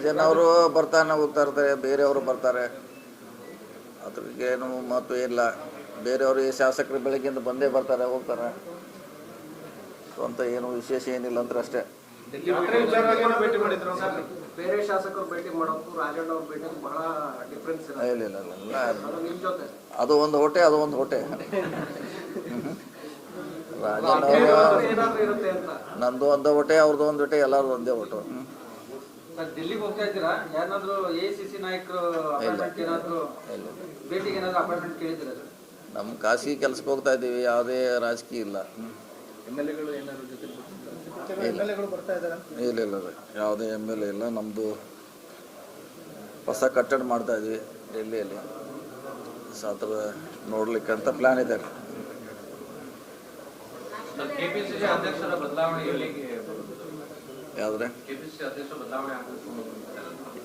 ರಾಜನ್ ಅವರು ಬರ್ತಾನೆ ಹೋಗ್ತಾ ಇರ್ತಾರೆ ಬೇರೆಯವರು ಬರ್ತಾರೆ. ಅದ್ರಿಗೇನು ಮಹತ್ವ ಇಲ್ಲ. ಬೇರೆಯವರು ಈ ಶಾಸಕರು ಬೆಳಗ್ಗೆಯಿಂದ ಬಂದೇ ಬರ್ತಾರೆ ಹೋಗ್ತಾರೆ. ಅಂತ ಏನು ವಿಶೇಷ ಏನಿಲ್ಲ ಅಂದ್ರೆ ಅಷ್ಟೇ. ಬೇರೆ ಶಾಸಕರು ಭೇಟಿ ಭೇಟಿ ಬಹಳ ಡಿಫ್ರೆನ್ಸ್ ಇಲ್ಲ ಇಲ್ಲ ಇಲ್ಲ ಅದು ಒಂದು ಹೊಟ್ಟೆ ಅದು ಒಂದು ಹೊಟ್ಟೆ. ರಾಜಣ್ಣ ಅವರು ಏನಾದ್ರೂ ಇರುತ್ತೆ ಅಂತ. ನಂದು ಒಂದು ಹೊಟ್ಟೆ ಅವ್ರದ್ದು ಒಂದು ಹೊಟ್ಟೆ ಎಲ್ಲರದ್ದು ಒಂದೇ ಹೊಟ್ಟು. ಹ್ಮ್. ಸರ್ ಡೆಲ್ಲಿಗೆ ಹೋಗ್ತಾ ಇದ್ದೀರಾ? ಯಾರಾದ್ರೂ ಎ ಸಿ ಸಿ ನಾಯಕರು ಅಪಾಯಿಂಟ್ಮೆಂಟ್ ಏನಾದ್ರು ಭೇಟಿಗೆ ಏನಾದ್ರು ಅಪಾಯಿಂಟ್ಮೆಂಟ್ ಕೇಳಿದ್ದೀರಾ ಸರ್? ನಮ್ಮ ಖಾಸಗಿ ಕೆಲಸಕ್ಕೆ ಹೋಗ್ತಾ ಇದ್ದೀವಿ ಯಾವುದೇ ರಾಜಕೀಯ ಇಲ್ಲ. ಇಲ್ಲ. ಇಲ್ಲ ಇಲ್ಲ ಇಲ್ಲ. ಯಾವುದೇ ಎಂ ಎಲ್ ಎ ಇಲ್ಲ. ನಮ್ಮದು ಹೊಸ ಕಟ್ಟಡ ಮಾಡ್ತಾ ಇದೀವಿ ಡೆಲ್ಲಿಯಲ್ಲಿ ಸಾತ್ರ ನೋಡ್ಲಿಕ್ಕೆ ಅಂತ ಪ್ಲ್ಯಾನ್ ಇದೆ ಯಾವುದ್ರೆ?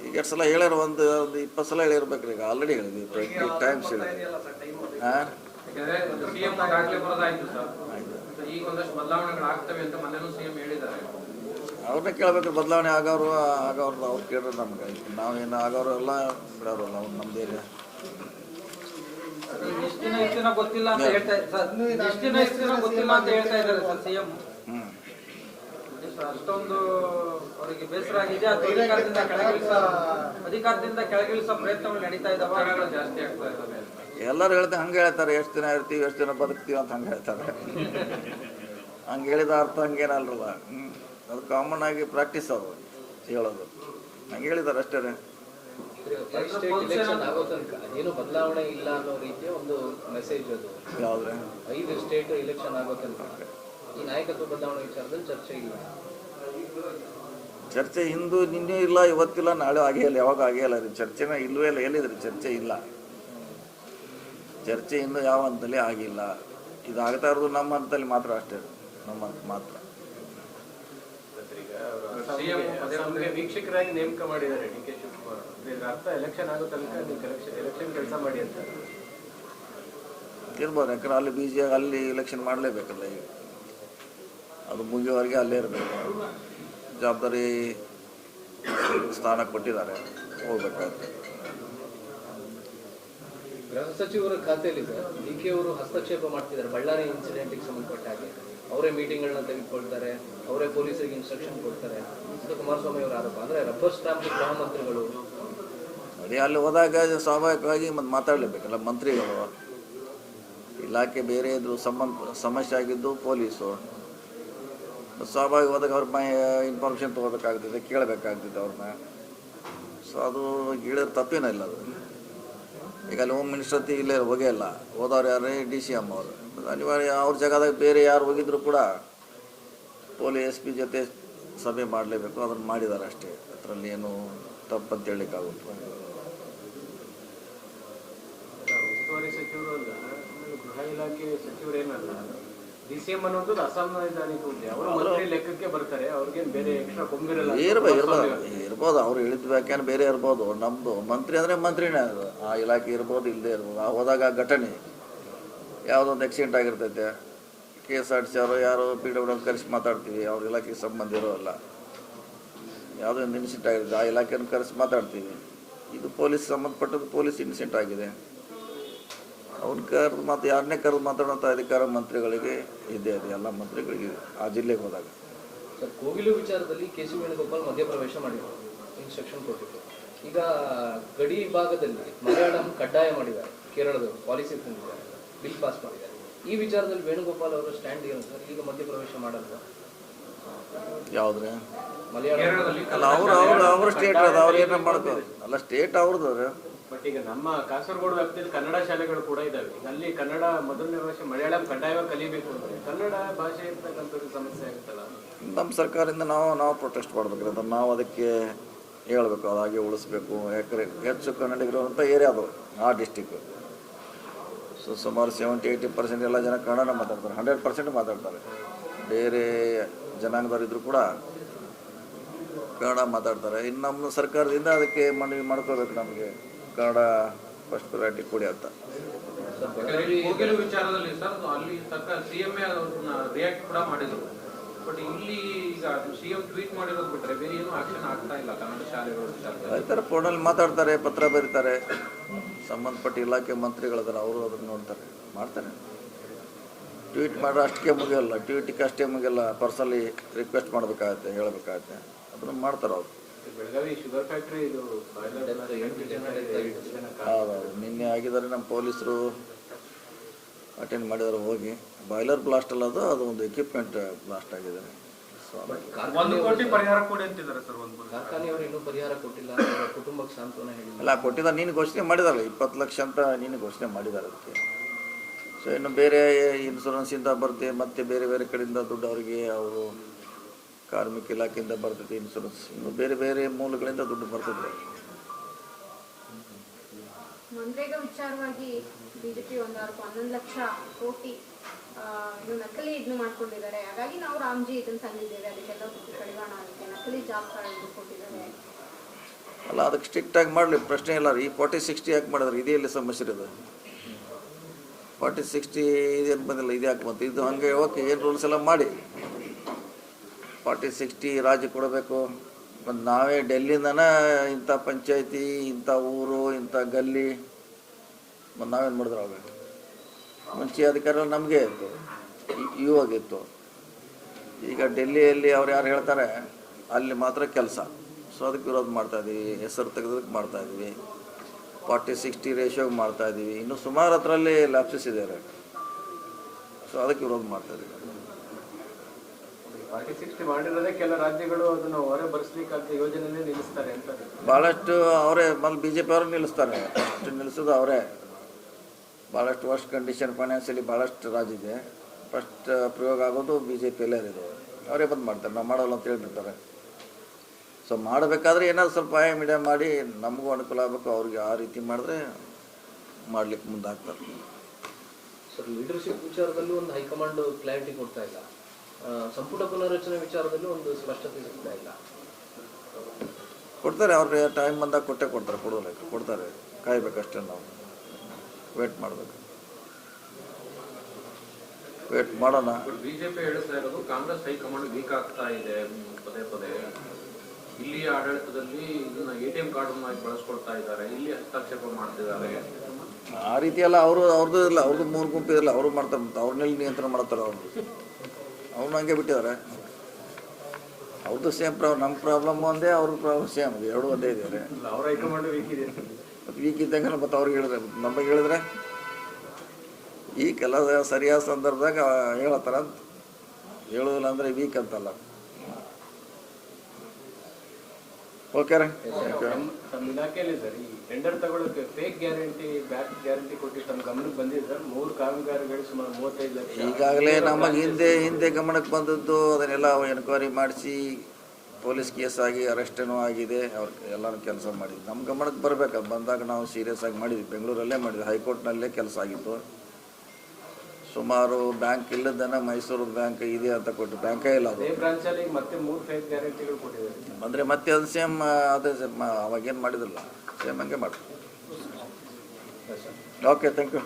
ಈಗ ಎರಡು ಸಲ ಹೇಳ್ಯಾರ ಒಂದು ಒಂದು ಇಪ್ಪತ್ತು ಸಲ ಹೇಳಿರ್ಬೇಕ್ರಿ ಈಗ ಆಲ್ರೆಡಿ ಹೇಳಿದ್ವಿ. ಟ್ವೆಂಟಿ ಟೈಮ್ಸ್ ಹೇಳಿದ್ವಿ. ಹಾಂ? ಅವ್ರನ್ನ ಕೇಳಬೇಕು ಬದಲಾವಣೆ ಆಗೋರು ಆಗೋರು ಅವ್ರು ಕೇಳ್ರೆ ನಮ್ಗೆ. ನಾವೇನು ಆಗೋರು ಎಲ್ಲ ಬಿಡೋರಲ್ಲ ಅವ್ರು ನಮ್ದು ಏರಿಯಾ ಗೊತ್ತಿಲ್ಲ ಅಂತ ಹೇಳ್ತಾ ಗೊತ್ತಿಲ್ಲ ಅಂತ ಇದ್ದಾರೆ ಸರ್ ಸಿಎಂ ಅಷ್ಟೊಂದು ಅವರಿಗೆ ಬೇಸರ ಆಗಿದೆ. ಅಥವಾ ಅಧಿಕಾರದಿಂದ ಕೆಳಗಿಳಿಸ ಅಧಿಕಾರದಿಂದ ಕೆಳಗಿಳಿಸೋ ಪ್ರಯತ್ನಗಳು ನಡೀತಾ ಇದಾವ ಜಾಸ್ತಿ ಆಗ್ತಾ ಇದ್ದಾವೆ ಎಲ್ಲರೂ ಹೇಳ್ತಾರೆ ಹಂಗೆ ಹೇಳ್ತಾರೆ ಎಷ್ಟು ದಿನ ಇರ್ತೀವಿ ಎಷ್ಟು ದಿನ ಬದುಕ್ತೀವಿ ಅಂತ ಹಂಗೆ ಹೇಳ್ತಾರೆ. ಹಂಗೆ ಹೇಳಿದ ಅರ್ಥ ಹಂಗೇನಲ್ರಲ್ಲ ಹ್ಞೂ ಅದು ಕಾಮನ್ ಆಗಿ ಪ್ರಾಕ್ಟೀಸ್ ಅದು ಹೇಳೋದು. ಹಂಗೆ ಹೇಳಿದ್ದಾರೆ ಅಷ್ಟೇ. ಸ್ಟೇಟ್ ಇಲೆಕ್ಷನ್ ಆಗೋ ತನಕ ಏನು ಬದಲಾವಣೆ ಇಲ್ಲ ಅನ್ನೋ ರೀತಿಯ ಒಂದು ಮೆಸೇಜ್ ಅದು. ಯಾವುದ್ರೆ? ಐದು ಸ್ಟೇಟ್ ಇಲೆಕ್ಷನ್ ಆಗೋ ತನಕ. ಈ ನಾಯಕತ್ವ ಬದಲಾವಣೆ ವಿಚಾರದಲ್ಲಿ ಚರ್ಚೆ ಇಲ್ಲ. ಚರ್ಚೆ ಹಿಂದೂ ನಿನ್ನೆ ಇಲ್ಲ ಇವತ್ತಿಲ್ಲ ನಾಳೆ ಆಗೇ ಇಲ್ಲ ಯಾವಾಗ ಆಗೇ ಇಲ್ಲ ರೀ. ಚರ್ಚೆನ ಇಲ್ಲವೇ ಇಲ್ಲ ಎಲ್ಲಿದ್ರಿ ಚರ್ಚೆ ಇಲ್ಲ. ಚರ್ಚೆ ಇನ್ನೂ ಯಾವ ಹಂತದಲ್ಲಿ ಆಗಿಲ್ಲ. ಇದು ಆಗ್ತಾ ಇರೋದು ನಮ್ಮ ಹಂತದಲ್ಲಿ ಮಾತ್ರ ಅಷ್ಟೇ ನಮ್ಮ ಹಂತ ಮಾತ್ರ. ವೀಕ್ಷಕರಾಗಿ ನೇಮಕ ಮಾಡಿದ್ದಾರೆ ಡಿ ಕೆ ಶಿವಕುಮಾರ್ ಇದ್ರ ಅರ್ಥ ಎಲೆಕ್ಷನ್ ಆಗೋ ತನಕ ನೀವು ಎಲೆಕ್ಷನ್ ಎಲೆಕ್ಷನ್ ಕೆಲಸ ಮಾಡಿ ಅಂತ. ಇರ್ಬೋದು ಯಾಕಂದ್ರೆ ಅಲ್ಲಿ ಬಿ ಜಿ ಅಲ್ಲಿ ಎಲೆಕ್ಷನ್ ಮಾಡಲೇಬೇಕಲ್ಲ ಈಗ. ಅದು ಮುಗಿಯೋವರೆಗೆ ಅಲ್ಲೇ ಇರಬೇಕು. ಜವಾಬ್ದಾರಿ ಸ್ಥಾನ ಕೊಟ್ಟಿದ್ದಾರೆ. ಹೋಗ್ಬೇಕಾಗುತ್ತೆ ಗೃಹ ಸಚಿವರ ಖಾತೆಯಲ್ಲಿ ಡಿ ಕೆ ಅವರು ಹಸ್ತಕ್ಷೇಪ ಮಾಡ್ತಿದ್ದಾರೆ. ಬಳ್ಳಾರಿ ಇನ್ಸಿಡೆಂಟ್ಗೆ ಸಂಬಂಧಪಟ್ಟ ಹಾಗೆ. ಅವರೇ ಮೀಟಿಂಗ್ಗಳನ್ನ ತೆಗೆದುಕೊಳ್ತಾರೆ ಅವರೇ ಪೊಲೀಸರಿಗೆ ಇನ್ಸ್ಟ್ರಕ್ಷನ್ ಕೊಡ್ತಾರೆ. ಕುಮಾರಸ್ವಾಮಿ ಅವರ ಆರೋಪ. ಅಂದ್ರೆ ರಬ್ಬರ್ ಸ್ಟಾಂಪ್ ಗೃಹ ಮಂತ್ರಿಗಳು. ಅದೇ ಅಲ್ಲಿ ಹೋದಾಗ ಸ್ವಾಭಾವಿಕವಾಗಿ ಮತ್ತೆ ಮಾತಾಡಲೇಬೇಕಲ್ಲ ಮಂತ್ರಿಗಳು. ಇಲಾಖೆ ಬೇರೆ ಇದ್ರು ಸಂಬಂಧ ಸಮಸ್ಯೆ ಆಗಿದ್ದು ಪೊಲೀಸು. ಸ್ವಾಭಾವಿಕ ಹೋದಾಗ ಅವ್ರ ಮೈ ಇನ್ಫಾರ್ಮೇಷನ್ ತೊಗೋಬೇಕಾಗ್ತದೆ, ಕೇಳಬೇಕಾಗ್ತದೆ ಅವ್ರನ್ನ ಸೊ ಅದು ಹೇಳಿದ್ರೆ ತಪ್ಪೇನಿಲ್ಲ ಅದು. ಈಗ ಅಲ್ಲಿ ಹೋಮ್ ಮಿನಿಸ್ಟರ್ ಹತ್ತಿ ಇಲ್ಲೇ ಹೋಗೇ ಇಲ್ಲ. ಹೋದವ್ರು ಯಾರೇ? ಡಿ ಸಿ ಎಂ ಅವರು. ಅನಿವಾರ್ಯ ಅವ್ರ ಜಾಗದಾಗ ಬೇರೆ ಯಾರು ಹೋಗಿದ್ರು ಕೂಡ ಪೊಲೀಸ್, ಎಸ್ ಪಿ ಜೊತೆ ಸಭೆ ಮಾಡಲೇಬೇಕು. ಅದನ್ನು ಮಾಡಿದ್ದಾರೆ ಅಷ್ಟೇ. ಅದರಲ್ಲಿ ಏನು ತಪ್ಪಂತ ಹೇಳಲಿಕ್ಕಾಗುತ್ತೆ ಸಚಿವರು ಗೃಹ ಇಲಾಖೆ ಸಚಿವರೇನಲ್ಲ? ಇರ್ಬೋದು. ಅವ್ರು ಹೇಳಿದ ವ್ಯಾಖ್ಯಾನ ಬೇರೆ ಇರ್ಬೋದು. ನಮ್ದು ಮಂತ್ರಿ ಅಂದ್ರೆ ಮಂತ್ರಿನೇ ಅದು. ಆ ಇಲಾಖೆ ಇರ್ಬೋದು ಇಲ್ಲದೆ ಇರ್ಬೋದು. ಆ ಹೋದಾಗ ಆ ಘಟನೆ. ಯಾವುದೊಂದು accident ಆಗಿರ್ತೈತೆ. K S R T C ಅವರು ಯಾರೋ ಪಿ ಡಬ್ಲ್ಯೂ ಕರೆಸಿ ಮಾತಾಡ್ತೀವಿ. ಅವ್ರ ಇಲಾಖೆಗೆ ಸಂಬಂಧ ಇರೋಲ್ಲ. ಯಾವುದೋ ಒಂದು ಇನ್ಸಿಡೆಂಟ್ ಆಗಿರುತ್ತೆ. ಆ ಇಲಾಖೆಯನ್ನು ಕರೆಸಿ ಮಾತಾಡ್ತೀವಿ. ಇದು ಪೊಲೀಸ್ ಸಂಬಂಧಪಟ್ಟದ್ದು ಪೊಲೀಸ್ ಇನ್ಸಿಡೆಂಟ್ ಆಗಿದೆ. ಅವ್ನ ಕರೆದು ಮತ್ತು ಯಾರನ್ನೇ ಕರೆದು ಮಾತಾಡೋಂಥ ಅಧಿಕಾರ ಮಂತ್ರಿಗಳಿಗೆ ಇದೆ ಅದು ಎಲ್ಲ ಮಂತ್ರಿಗಳಿಗೆ ಆ ಜಿಲ್ಲೆಗೆ ಹೋದಾಗ. ಸರ್ ಕೋಗಿಲು ವಿಚಾರದಲ್ಲಿ ಕೆ ಸಿ ವೇಣುಗೋಪಾಲ್ ಮಧ್ಯಪ್ರವೇಶ ಮಾಡಿದ್ರು ಇನ್ಸ್ಟ್ರಕ್ಷನ್ ಕೊಟ್ಟಿದ್ರು. ಈಗ ಗಡಿ ಭಾಗದಲ್ಲಿ ಮಲಯಾಳಂ ಕಡ್ಡಾಯ ಮಾಡಿದ್ದಾರೆ ಕೇರಳದವರು ಪಾಲಿಸಿ ತಂದಿದ್ದಾರೆ ಬಿಲ್ ಪಾಸ್ ಮಾಡಿದ್ದಾರೆ. ಈ ವಿಚಾರದಲ್ಲಿ ವೇಣುಗೋಪಾಲ್ ಅವರ ಸ್ಟ್ಯಾಂಡ್ ಏನು ಸರ್? ಈಗ ಮಧ್ಯಪ್ರವೇಶ ಮಾಡಲ್ಲ ಯಾವುದ್ರೆ? ಮಲಯಾಳಂ ಅವ್ರು ಅವ್ರು ಅವ್ರ ಸ್ಟೇಟ್ ಅದ ಅವ್ರು ಏನೋ ಮಾಡ್ತಾರೆ ಅಲ್ಲ ಸ್ಟೇಟ್ ಅವ್ರದ್ದು ಬಟ್ ಈಗ ನಮ್ಮ ಕಾಸರಗೋಡು ವ್ಯಾಪ್ತಿಯಲ್ಲಿ ಕನ್ನಡ ಶಾಲೆಗಳು ಕೂಡ ಇದಾವೆ. ಅಲ್ಲಿ ಕನ್ನಡ ಮೊದಲನೇ ಭಾಷೆ ಮಲಯಾಳಂ ಕಡ್ಡಾಯವಾಗಿ ಕಲಿಬೇಕು ಅಂದ್ರೆ ಕನ್ನಡ ಭಾಷೆ ಇರ್ತಕ್ಕಂಥದ್ದು ಸಮಸ್ಯೆ ಆಗುತ್ತಲ್ಲ? ನಮ್ಮ ಸರ್ಕಾರದಿಂದ ನಾವು ನಾವು ಪ್ರೊಟೆಸ್ಟ್ ಅದನ್ನು ನಾವು ಅದಕ್ಕೆ ಹೇಳ್ಬೇಕು ಅದಾಗಿ ಉಳಿಸ್ಬೇಕು. ಯಾಕಂದ್ರೆ ಹೆಚ್ಚು ಕನ್ನಡಿಗರು ಅಂತ ಏರಿಯಾ ಅದು, ಆ ಡಿಸ್ಟಿಕ್ ಸೊ ಸುಮಾರು ಸೆವೆಂಟಿ ಏಯ್ಟಿ ಪರ್ಸೆಂಟ್ ಎಲ್ಲ ಜನ ಕನ್ನಡ ಮಾತಾಡ್ತಾರೆ. ಹಂಡ್ರೆಡ್ ಪರ್ಸೆಂಟ್ ಮಾತಾಡ್ತಾರೆ. ಬೇರೆ ಜನಾಂಗದವ್ರು ಇದ್ರು ಕೂಡ ಕನ್ನಡ ಮಾತಾಡ್ತಾರೆ. ಇನ್ನು ನಮ್ಮ ಸರ್ಕಾರದಿಂದ ಅದಕ್ಕೆ ಮನವಿ ಮಾಡ್ಕೋಬೇಕು ನಮಗೆ. ಕನ್ನಡ ಫಸ್ಟ್ ಪ್ರಯಾರಿಟಿ ಕೊಡಿ ಅಂತ. ವಿಚಾರದಲ್ಲಿ ಸರ್ ಅಲ್ಲಿ ಸರ್ಕಾರ ಸಿಎಂ ರಿಯಾಕ್ಟ್ ಕೂಡ ಮಾಡಿದ್ರು. ಬಟ್ ಇಲ್ಲಿ ಈಗ ಸಿಎಂ ಟ್ವೀಟ್ ಮಾಡಿರೋದು ಬಿಟ್ರೆ ಬೇರೆ ಏನು ಆಕ್ಷನ್ ಆಗ್ತಾ ಇಲ್ಲ ಕನ್ನಡ ಶಾಲೆಗಳು ವಿಚಾರದಲ್ಲಿ ರೈತರ ಫೋನಲ್ಲಿ ಮಾತಾಡ್ತಾರೆ ಪತ್ರ ಬರೀತಾರೆ. ಸಂಬಂಧಪಟ್ಟ ಇಲಾಖೆ ಮಂತ್ರಿಗಳದಾರ ಅವರು ಅದನ್ನ ನೋಡ್ತಾರೆ. ಮಾಡ್ತಾರೆ. ಟ್ವೀಟ್ ಮಾಡೋ ಅಷ್ಟಕ್ಕೆ ಮುಗಿಯಲ್ಲ. ಟ್ವೀಟಿಗೆ ಅಷ್ಟೇ ಮುಗಿಯಲ್ಲ. ಪರ್ಸನಲಿ ರಿಕ್ವೆಸ್ಟ್ ಮಾಡ್ಬೇಕಾಗತ್ತೆ ಹೇಳಬೇಕಾಗತ್ತೆ. ಅದನ್ನ ಮಾಡ್ತಾರೆ ಅವರು. ಬೆಳಗಾವಿ ಶುಗರ್ ಫ್ಯಾಕ್ಟ್ರಿ ಇದು ನಿನ್ನೆ ಆಗಿದ್ದಾರೆ ನಮ್ಮ ಪೊಲೀಸರು. ಅಟೆಂಡ್ ಮಾಡಿದಾರೆ ಹೋಗಿ. ಬಾಯ್ಲರ್ ಬ್ಲಾಸ್ಟ್ ಅಲ್ಲ ಅದು ಅದು ಒಂದು ಎಕ್ವಿಪ್ಮೆಂಟ್ ಬ್ಲಾಸ್ಟ್ ಆಗಿದೆ. ಸೊ ಒಂದು ಕೋಟಿ ಪರಿಹಾರ ಕೊಡಿ ಅಂತಿದ್ದಾರೆ ಸರ್ ಒಂದು ಕಾರ್ಖಾನೆಯವರು ಇನ್ನೂ ಪರಿಹಾರ ಕೊಟ್ಟಿಲ್ಲ. ಕುಟುಂಬಕ್ಕೆ ಸಾಂತ್ವನ ಹೇಳಿಲ್ಲ. ಅಲ್ಲ ಕೊಟ್ಟಿದ್ದ ನೀನು ಘೋಷಣೆ ಮಾಡಿದಾರಲ್ಲ ಇಪ್ಪತ್ತು ಲಕ್ಷ ಅಂತ ನೀನು ಘೋಷಣೆ ಮಾಡಿದ್ದಾರೆ ಅದಕ್ಕೆ. ಸೊ ಇನ್ನು ಬೇರೆ ಇನ್ಶೂರೆನ್ಸಿಂದ ಬರುತ್ತೆ ಮತ್ತೆ ಬೇರೆ ಬೇರೆ ಕಡೆಯಿಂದ ದುಡ್ಡು ಅವರಿಗೆ ಅವರು ಕಾರ್ಮಿಕ ಇಲಾಖೆಯಿಂದ ಬರ್ತೈತಿ ಇನ್ಶೂರೆನ್ಸ್ ಇನ್ನು ಬೇರೆ ಬೇರೆ ಮೂಲಗಳಿಂದ ದುಡ್ಡು ಬರ್ತದೆ. ಮನ್ರೇಗಾ ವಿಚಾರವಾಗಿ ಬಿಜೆಪಿ ಒಂದು ಅವ್ರಿಗೆ ಹನ್ನೊಂದು ಲಕ್ಷ ಕೋಟಿ ಆ, ನಕಲಿ ಇದನ್ನು ಮಾಡ್ಕೊಂಡಿದ್ದಾರೆ. ಹಾಗಾಗಿ ನಾವು ರಾಮ್ಜಿ ಇದನ್ನು ತಂದಿದ್ದೇವೆ. ಅದಕ್ಕೆಲ್ಲ ದುಡ್ಡು ಕಡಿವಾಣ ಆಗುತ್ತೆ. ನಕಲಿ ಜಾಬ್ ಕಾರ್ಡ್ ಕೊಟ್ಟಿದ್ದಾರೆ. ಅಲ್ಲ ಅದಕ್ಕೆ ಸ್ಟ್ರಿಕ್ಟ್ ಆಗಿ ಮಾಡಲಿ. ಪ್ರಶ್ನೆ ಇಲ್ಲ. ರೀ ಫಾರ್ಟಿ ಸಿಕ್ಸ್ಟಿ ಯಾಕೆ ಮಾಡಿದ್ರೆ? ಇದೇ ಎಲ್ಲಿ ಸಮಸ್ಯೆ ಇದೆ ಫಾರ್ಟಿ ಸಿಕ್ಸ್ಟಿ ಇದೇನು ಬಂದಿಲ್ಲ. ಇದು ಯಾಕೆ ಬಂತು ಇದು ಹಂಗೆ ಓಕೆ ಏನು ರೂಲ್ಸ್ ಎಲ್ಲ ಮಾಡಿ. ಫಾರ್ಟಿ ಸಿಕ್ಸ್ಟಿ ರಾಜ್ಯ ಕೊಡಬೇಕು. ಮತ್ತು ನಾವೇ ಡೆಲ್ಲಿಂದನೇ ಇಂಥ ಪಂಚಾಯತಿ, ಇಂಥ ಊರು, ಇಂಥ ಗಲ್ಲಿ, ಮತ್ತು ನಾವೇನು ಮಾಡಿದ್ರು ಅವಾಗ? ಮುಂಚೆ ಅಧಿಕಾರ ನಮಗೆ ಇತ್ತು ಇವಾಗಿತ್ತು ಈಗ ಡೆಲ್ಲಿಯಲ್ಲಿ ಅವ್ರು ಯಾರು ಹೇಳ್ತಾರೆ, ಅಲ್ಲಿ ಮಾತ್ರ ಕೆಲಸ. ಸೊ ಅದಕ್ಕೆ ವಿರೋಧ ಮಾಡ್ತಾ ಇದ್ದೀವಿ ಹೆಸರು ತೆಗೆದಕ್ಕೆ ಮಾಡ್ತಾ ಇದ್ದೀವಿ ಫಾರ್ಟಿ ಸಿಕ್ಸ್ಟಿ ರೇಷಿಯೋಗೆ ಮಾಡ್ತಾ ಇದ್ದೀವಿ ಇನ್ನು ಸುಮಾರು ಹತ್ರಲ್ಲಿ ಲ್ಯಾಪ್ಸಸ್ ಇದ್ದಾರೆ ಸೊ ಅದಕ್ಕೆ ವಿರೋಧ ಮಾಡ್ತಾ ಇದೀವಿ. ಫಾರ್ಟಿ ಸಿಕ್ಸ್ಟಿ ಮಾಡಿರೋದೇ ಕೆಲ ರಾಜ್ಯಗಳು ಅದನ್ನು ಹೊರ ಅಂತ ಯೋಜನೆನೇ ನಿಲ್ಲಿಸ್ತಾರೆ ಅಂತ ಭಾಳಷ್ಟು ಅವರೇ ಮೊದಲು ಬಿ ಜೆ ಪಿ ಅವರು ನಿಲ್ಲಿಸ್ತಾರೆ. ಅಷ್ಟು ನಿಲ್ಲಿಸೋದು ಅವರೇ. ಭಾಳಷ್ಟು ವರ್ಷ ಕಂಡೀಷನ್ ಫೈನಾನ್ಸಿಯಲಿ ಭಾಳಷ್ಟು ರಾಜ್ಯ ಇದೆ. ಫಸ್ಟ್ ಪ್ರಯೋಗ ಆಗೋದು ಬಿ ಜೆ ಪಿಯಲ್ಲೇ ಇದು ಅವರೇ ಬಂದು ಮಾಡ್ತಾರೆ. ನಾವು ಮಾಡೋಲ್ಲ ಅಂತ ಹೇಳ್ಬಿಡ್ತಾರೆ. ಸೊ ಮಾಡಬೇಕಾದ್ರೆ ಏನಾದ್ರು ಸ್ವಲ್ಪ ಆಯ ಮೀಡಿಯಾ ಮಾಡಿ ನಮಗೂ ಅನುಕೂಲ ಆಗಬೇಕು. ಅವ್ರಿಗೆ ಆ ರೀತಿ ಮಾಡಿದ್ರೆ ಮಾಡ್ಲಿಕ್ಕೆ ಮುಂದಾಗ್ತಾರೆ. ಸರ್ ಲೀಡರ್ಶಿಪ್ ವಿಚಾರದಲ್ಲೂ ಒಂದು ಹೈಕಮಾಂಡ್ ಕ್ಲಾರಿಟಿ ಕೊಡ್ತಾ ಇಲ್ಲ. ಸಂಪುಟ ಪುನರ್ರಚನೆ ವಿಚಾರದಲ್ಲಿ ಒಂದು ಸ್ಪಷ್ಟತೆ ಸಿಗ್ತಾ ಇಲ್ಲ. ಕೊಡ್ತಾರೆ ಅವ್ರಿಗೆ ಟೈಮ್ ಬಂದಾಗ ಕೊಟ್ಟೆ ಕೊಡ್ತಾರೆ ಕೊಡೋಲ್ಲ ಕೊಡ್ತಾರೆ ಕಾಯ್ಬೇಕಷ್ಟೇ ನಾವು. ವೇಟ್ ಮಾಡಬೇಕು. ವೇಟ್ ಮಾಡೋಣ. ಬಿಜೆಪಿ ಹೇಳ್ತಾ ಇರೋದು ಕಾಂಗ್ರೆಸ್ ಹೈಕಮಾಂಡ್ ವೀಕ್ ಆಗ್ತಾ ಇದೆ ಪದೇ ಪದೇ. ಇಲ್ಲಿ ಆಡಳಿತದಲ್ಲಿ ಇದನ್ನ ಎ ಟಿ ಎಂ ಕಾರ್ಡ್ ಬಳಸ್ಕೊಳ್ತಾ ಇದ್ದಾರೆ. ಇಲ್ಲಿ ಹಸ್ತಕ್ಷೇಪ ಮಾಡ್ತಿದ್ದಾರೆ. ಆ ರೀತಿ ಎಲ್ಲ ಅವರು ಅವ್ರದ್ದು ಇಲ್ಲ ಅವ್ರದ್ದು ಮೂರು ಗುಂಪು ಇರಲ್ಲ ಅವರು ಮಾಡ್ತಾರೆ ಮತ್ತೆ ಅವ್ರನ್ನೆಲ್ಲಿ ನಿಯಂತ್ರಣ ಮಾಡ್ತಾರೆ ಅವರು. ಅವ್ರನ್ನ ಹಂಗೆ ಬಿಟ್ಟಿದ್ದಾರೆ ಅವ್ರದ್ದು ಸೇಮ್ ಪ್ರಾಬ್ಲಮ್ ನಮ್ಮ ಪ್ರಾಬ್ಲಮ್ ಒಂದೇ ಅವ್ರ ಪ್ರಾಬ್ಲಮ್ ಸೇಮ್ ಎರಡು ಒಂದೇ ಇದ್ದಾರೆ ವೀಕ್ ಇದ್ದಂಗೆ ಮತ್ತೆ ಅವ್ರಿಗೆ ಹೇಳಿದ್ರೆ ನಮಗೆ ಹೇಳಿದ್ರೆ ಈ ಕೆಲ ಸರಿಯಾದ ಸಂದರ್ಭದಾಗ ಹೇಳತ್ತಾರ ಅಂತ. ಹೇಳೋದಿಲ್ಲ ಅಂದರೆ ವೀಕ್ ಅಂತಲ್ಲ. ಓಕೆ ರೀ? ಟೆಂಡರ್ ತಗೊಳ್ಳೋಕೆ ಫೇಕ್ ಗ್ಯಾರಂಟಿ ಬ್ಯಾಕ್ ಗ್ಯಾರಂಟಿ ಕೊಟ್ಟು ತಮ್ಮ ಗಮನಕ್ಕೆ ಬಂದಿದೆ ಸರ್. ಮೂರು ಕಾಮಗಾರಿಗಳು ಸುಮಾರು ಮೂವತ್ತೈದು ಲಕ್ಷ. ಈಗಾಗಲೇ ನಮಗೆ ಹಿಂದೆ ಹಿಂದೆ ಗಮನಕ್ಕೆ ಬಂದದ್ದು ಅದನ್ನೆಲ್ಲ ಎನ್ಕ್ವೈರಿ ಮಾಡಿಸಿ ಪೊಲೀಸ್ ಕೇಸ್ ಆಗಿ ಅರೆಸ್ಟೇನೂ ಆಗಿದೆ ಅವ್ರ ಎಲ್ಲರೂ ಕೆಲಸ ಮಾಡಿದ್ವಿ. ನಮ್ಮ ಗಮನಕ್ಕೆ ಬರಬೇಕು ಬಂದಾಗ ನಾವು ಸೀರಿಯಸ್ ಆಗಿ ಮಾಡಿದ್ವಿ. ಬೆಂಗಳೂರಲ್ಲೇ ಮಾಡಿದ್ವಿ ಹೈಕೋರ್ಟ್ನಲ್ಲೇ ಕೆಲಸ ಆಗಿತ್ತು. ಸುಮಾರು ಬ್ಯಾಂಕ್ ಇಲ್ಲದನ್ನ ಮೈಸೂರು ಬ್ಯಾಂಕ್ ಇದೆ ಅಂತ ಕೊಟ್ಟು ಬ್ಯಾಂಕೇ ಇಲ್ಲ ಅದು. ಅದೇ ಬ್ರಾಂಚಲ್ಲಿ ಮತ್ತೆ ಮೂರು ಫೇಕ್ ಗ್ಯಾರಂಟಿಗಳು ಕೊಟ್ಟಿದ್ದಾರೆ. ಅಂದರೆ ಮತ್ತೆ ಅದು ಸೇಮ್ ಅದೇ ಅವಾಗೇನು ಮಾಡಿದ್ರಲ್ಲ. ಸೇಮ್ ಹಂಗೆ ಮಾಡಿ ಓಕೆ ಥ್ಯಾಂಕ್ ಯು